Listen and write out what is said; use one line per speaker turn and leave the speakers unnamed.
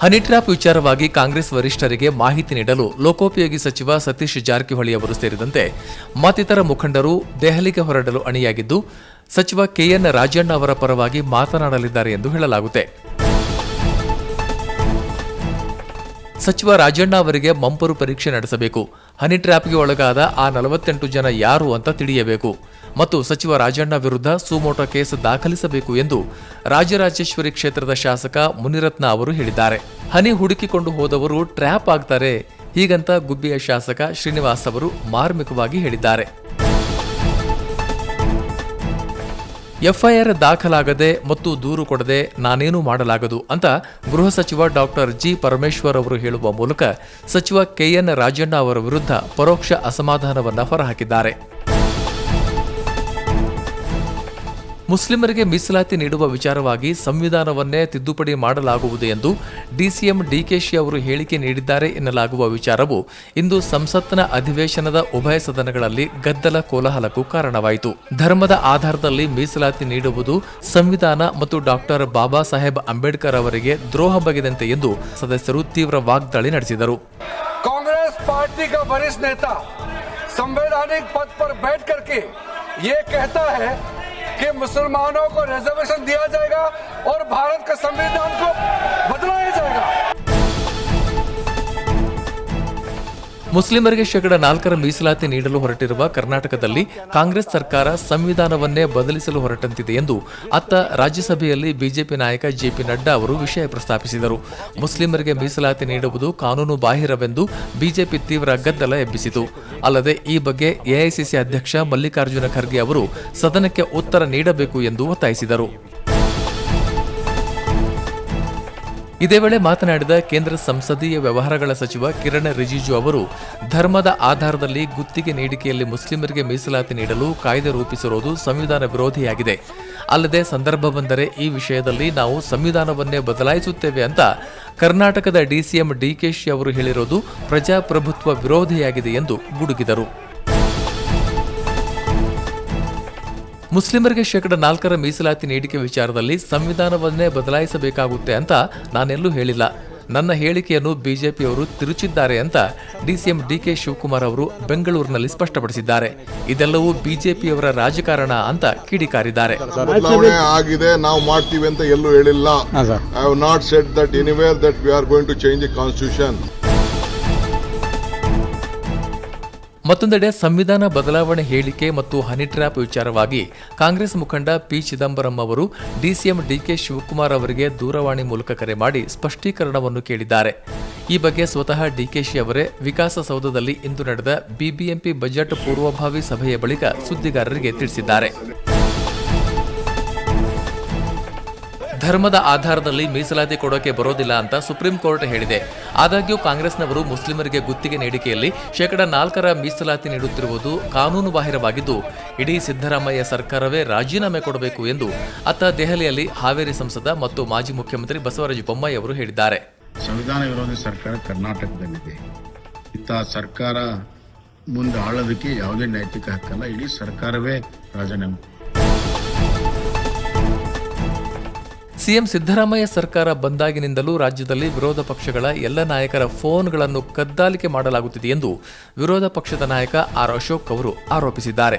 Honey trap ವಿಚಾರವಾಗಿ ಕಾಂಗ್ರೆಸ್ ವರಿಷ್ಠರಿಗೆ ಮಾಹಿತಿ ನೀಡಲು ಲೋಕೋಪಯೋಗಿ ಸಚಿವ ಸತೀಶ್ ಜಾರಕಿಹೊಳಿ ಅವರು ಸೇರಿದಂತೆ ಮತ್ತಿತರ ಮುಖಂಡರು ದೆಹಲಿಗೆ ಹೊರಡಲು ಅಣಿಯಾಗಿದ್ದು, ಸಚಿವ ಕೆಎನ್ ರಾಜಣ್ಣ ಅವರ ಪರವಾಗಿ ಮಾತನಾಡಲಿದ್ದಾರೆ ಎಂದು ಹೇಳಲಾಗುತ್ತೆ. ಸಚಿವ ರಾಜಣ್ಣ ಅವರಿಗೆ ಮಂಪರು ಪರೀಕ್ಷೆ ನಡೆಸಬೇಕು. ಹನಿ ಟ್ರ್ಯಾಪ್ಗೆ ಒಳಗಾದ ಆ ನಲವತ್ತೆಂಟು ಜನ ಯಾರು ಅಂತ ತಿಳಿಯಬೇಕು. ಮತ್ತು ಸಚಿವ ರಾಜಣ್ಣ ವಿರುದ್ಧ ಸುಮೋಟ ಕೇಸ್ ದಾಖಲಿಸಬೇಕು ಎಂದು ರಾಜರಾಜೇಶ್ವರಿ ಕ್ಷೇತ್ರದ ಶಾಸಕ ಮುನಿರತ್ನ ಅವರು ಹೇಳಿದ್ದಾರೆ. ಹನಿ ಹುಡುಕಿಕೊಂಡು ಹೋದವರು ಟ್ರ್ಯಾಪ್ ಆಗ್ತಾರೆ. ಹೀಗಂತ ಗುಬ್ಬಿಯ ಶಾಸಕ ಶ್ರೀನಿವಾಸ್ ಅವರು ಮಾರ್ಮಿಕವಾಗಿ ಹೇಳಿದ್ದಾರೆ. ಎಫ್ಐಆರ್ ದಾಖಲಾಗದೆ ಮತ್ತು ದೂರು ಕೊಡದೆ ನಾನೇನು ಮಾಡಲಾಗದು ಅಂತ ಗೃಹ ಸಚಿವ ಡಾಕ್ಟರ್ ಜಿ ಪರಮೇಶ್ವರ್ ಅವರು ಹೇಳುವ ಮೂಲಕ ಸಚಿವ ಕೆಎನ್ ರಾಜಣ್ಣ ಅವರ ವಿರುದ್ಧ ಪರೋಕ್ಷ ಅಸಮಾಧಾನವನ್ನು ಹೊರಹಾಕಿದ್ದಾರೆ. ಮುಸ್ಲಿಮರಿಗೆ ಮೀಸಲಾತಿ ನೀಡುವ ವಿಚಾರವಾಗಿ ಸಂವಿಧಾನವನ್ನೇ ತಿದ್ದುಪಡಿ ಮಾಡಲಾಗುವುದು ಎಂದು ಡಿಸಿಎಂ ಡಿಕೆಶಿ ಅವರು ಹೇಳಿಕೆ ನೀಡಿದ್ದಾರೆ ಎನ್ನಲಾಗುವ ವಿಚಾರವು ಇಂದು ಸಂಸತ್ನ ಅಧಿವೇಶನದ ಉಭಯ ಸದನಗಳಲ್ಲಿ ಗದ್ದಲ ಕೋಲಾಹಲಕ್ಕೂ ಕಾರಣವಾಯಿತು ಧರ್ಮದ ಆಧಾರದಲ್ಲಿ ಮೀಸಲಾತಿ ನೀಡುವುದು ಸಂವಿಧಾನ ಮತ್ತು ಡಾಕ್ಟರ್ ಬಾಬಾ ಸಾಹೇಬ್ ಅಂಬೇಡ್ಕರ್ ಅವರಿಗೆ ದ್ರೋಹ ಬಗೆದಂತೆ ಎಂದು ಸದಸ್ಯರು ತೀವ್ರ ವಾಗ್ದಾಳಿ ನಡೆಸಿದರು
कांग्रेस पार्टी का वरिष्ठ नेता संवैधानिक पद पर बैठ करके ये कहता है कि मुसलमानों को रिजर्वेशन दिया जाएगा और भारत के संविधान को बदलाया
ಮುಸ್ಲಿಮರಿಗೆ ಶೇಕಡ ನಾಲ್ಕರ ಮೀಸಲಾತಿ ನೀಡಲು ಹೊರಟಿರುವ ಕರ್ನಾಟಕದಲ್ಲಿ ಕಾಂಗ್ರೆಸ್ ಸರ್ಕಾರ ಸಂವಿಧಾನವನ್ನೇ ಬದಲಿಸಲು ಹೊರಟಂತಿದೆ ಎಂದು ಅತ್ತ ರಾಜ್ಯಸಭೆಯಲ್ಲಿ ಬಿಜೆಪಿ ನಾಯಕ ಜೆಪಿ ನಡ್ಡಾ ಅವರು ವಿಷಯ ಪ್ರಸ್ತಾಪಿಸಿದರು. ಮುಸ್ಲಿಮರಿಗೆ ಮೀಸಲಾತಿ ನೀಡುವುದು ಕಾನೂನು ಬಾಹಿರವೆಂದು ಬಿಜೆಪಿ ತೀವ್ರ ಗದ್ದಲ ಎಬ್ಬಿಸಿತು. ಅಲ್ಲದೆ ಈ ಬಗ್ಗೆ ಎಐಸಿಸಿ ಅಧ್ಯಕ್ಷ ಮಲ್ಲಿಕಾರ್ಜುನ ಖರ್ಗೆ ಅವರು ಸದನಕ್ಕೆ ಉತ್ತರ ನೀಡಬೇಕು ಎಂದು ಒತ್ತಾಯಿಸಿದರು. ಇದೇ ವೇಳೆ ಮಾತನಾಡಿದ ಕೇಂದ್ರ ಸಂಸದೀಯ ವ್ಯವಹಾರಗಳ ಸಚಿವ ಕಿರಣ್ ರಿಜಿಜು ಅವರು, ಧರ್ಮದ ಆಧಾರದಲ್ಲಿ ಗುತ್ತಿಗೆ ನೀಡಿಕೆಯಲ್ಲಿ ಮುಸ್ಲಿಮರಿಗೆ ಮೀಸಲಾತಿ ನೀಡಲು ಕಾಯ್ದೆ ರೂಪಿಸಿರುವುದು ಸಂವಿಧಾನ ವಿರೋಧಿಯಾಗಿದೆ. ಅಲ್ಲದೆ ಸಂದರ್ಭ ಬಂದರೆ ಈ ವಿಷಯದಲ್ಲಿ ನಾವು ಸಂವಿಧಾನವನ್ನೇ ಬದಲಾಯಿಸುತ್ತೇವೆ ಅಂತ ಕರ್ನಾಟಕದ ಡಿಸಿಎಂ ಡಿಕೆಶಿ ಅವರು ಹೇಳಿರೋದು ಪ್ರಜಾಪ್ರಭುತ್ವ ವಿರೋಧಿಯಾಗಿದೆ ಎಂದು ಗುಡುಗಿದರು. ಮುಸ್ಲಿಮರಿಗೆ ಶೇಕಡ ನಾಲ್ಕರ ಮೀಸಲಾತಿ ನೀಡಿಕೆ ವಿಚಾರದಲ್ಲಿ ಸಂವಿಧಾನವನ್ನೇ ಬದಲಾಯಿಸಬೇಕಾಗುತ್ತೆ ಅಂತ ನಾನೆಲ್ಲೂ ಹೇಳಿಲ್ಲ. ನನ್ನ ಹೇಳಿಕೆಯನ್ನು ಬಿಜೆಪಿಯವರು ತಿರುಚಿದ್ದಾರೆ ಅಂತ ಡಿಸಿಎಂ ಡಿಕೆ ಶಿವಕುಮಾರ್ ಅವರು ಬೆಂಗಳೂರಿನಲ್ಲಿ ಸ್ಪಷ್ಟಪಡಿಸಿದ್ದಾರೆ. ಇದೆಲ್ಲವೂ ಬಿಜೆಪಿಯವರ ರಾಜಕಾರಣ ಅಂತ ಕಿಡಿಕಾರಿದ್ದಾರೆ.
ಬದಲಾವಣೆ ಆಗಿದೆ ನಾವು ಮಾಡ್ತೀವಿ ಅಂತ ಎಲ್ಲೂ ಹೇಳಿಲ್ಲ. I not said that anywhere that we are going to change the constitution
ಮತ್ತೊಂದೆಡೆ ಸಂವಿಧಾನ ಬದಲಾವಣೆ ಹೇಳಿಕೆ ಮತ್ತು ಹನಿ ಟ್ರ್ಯಾಪ್ ವಿಚಾರವಾಗಿ ಕಾಂಗ್ರೆಸ್ ಮುಖಂಡ ಪಿ ಚಿದಂಬರಂ ಅವರು ಡಿಸಿಎಂ ಡಿಕೆ ಶಿವಕುಮಾರ್ ಅವರಿಗೆ ದೂರವಾಣಿ ಮೂಲಕ ಕರೆ ಮಾಡಿ ಸ್ಪಷ್ಟೀಕರಣವನ್ನು ಕೇಳಿದ್ದಾರೆ. ಈ ಬಗ್ಗೆ ಸ್ವತಃ ಡಿಕೆಶಿ ಅವರೇ ವಿಕಾಸಸೌಧದಲ್ಲಿ ಇಂದು ನಡೆದ ಬಿಬಿಎಂಪಿ ಬಜೆಟ್ ಪೂರ್ವಭಾವಿ ಸಭೆಯ ಬಳಿಕ ಸುದ್ದಿಗಾರರಿಗೆ ತಿಳಿಸಿದ್ದಾರೆ. ಧರ್ಮದ ಆಧಾರದಲ್ಲಿ ಮೀಸಲಾತಿ ಕೊಡೋಕೆ ಬರೋದಿಲ್ಲ ಅಂತ ಸುಪ್ರೀಂ ಕೋರ್ಟ್ ಹೇಳಿದೆ. ಆದಾಗ್ಯೂ ಕಾಂಗ್ರೆಸ್ನವರು ಮುಸ್ಲಿಮರಿಗೆ ಗುತ್ತಿಗೆ ನೀಡಿಕೆಯಲ್ಲಿ ಶೇಕಡ ನಾಲ್ಕರ ಮೀಸಲಾತಿ ನೀಡುತ್ತಿರುವುದು ಕಾನೂನು ಬಾಹಿರವಾಗಿದ್ದು ಇಡೀ ಸಿದ್ದರಾಮಯ್ಯ ಸರ್ಕಾರವೇ ರಾಜೀನಾಮೆ ಕೊಡಬೇಕು ಎಂದು ಅತ್ತ ದೆಹಲಿಯಲ್ಲಿ ಹಾವೇರಿ ಸಂಸದ ಮತ್ತು ಮಾಜಿ ಮುಖ್ಯಮಂತ್ರಿ ಬಸವರಾಜ ಬೊಮ್ಮಾಯಿ ಅವರು ಹೇಳಿದ್ದಾರೆ.
ಸಂವಿಧಾನ ವಿರೋಧಿ ಸರ್ಕಾರ ಕರ್ನಾಟಕದಲ್ಲಿದೆ. ಇಂತಹ ಸರ್ಕಾರ ಮುಂದೆ ಆಳೋದಕ್ಕೆ ಯಾವುದೇ ನೈತಿಕ ಹಕ್ಕಲ್ಲ, ಇಡೀ ಸರ್ಕಾರವೇ ರಾಜೀನಾಮೆ
ಸಿಎಂ ಸಿದ್ದರಾಮಯ್ಯ ಸರ್ಕಾರ ಬಂದಾಗಿನಿಂದಲೂ ರಾಜ್ಯದಲ್ಲಿ ವಿರೋಧ ಪಕ್ಷಗಳ ಎಲ್ಲ ನಾಯಕರ ಫೋನ್ಗಳನ್ನು ಕದ್ದಾಲಿಕೆ ಮಾಡಲಾಗುತ್ತಿದೆ ಎಂದು ವಿರೋಧ ಪಕ್ಷದ ನಾಯಕ ಆರ್ ಅಶೋಕ್ ಅವರು ಆರೋಪಿಸಿದ್ದಾರೆ.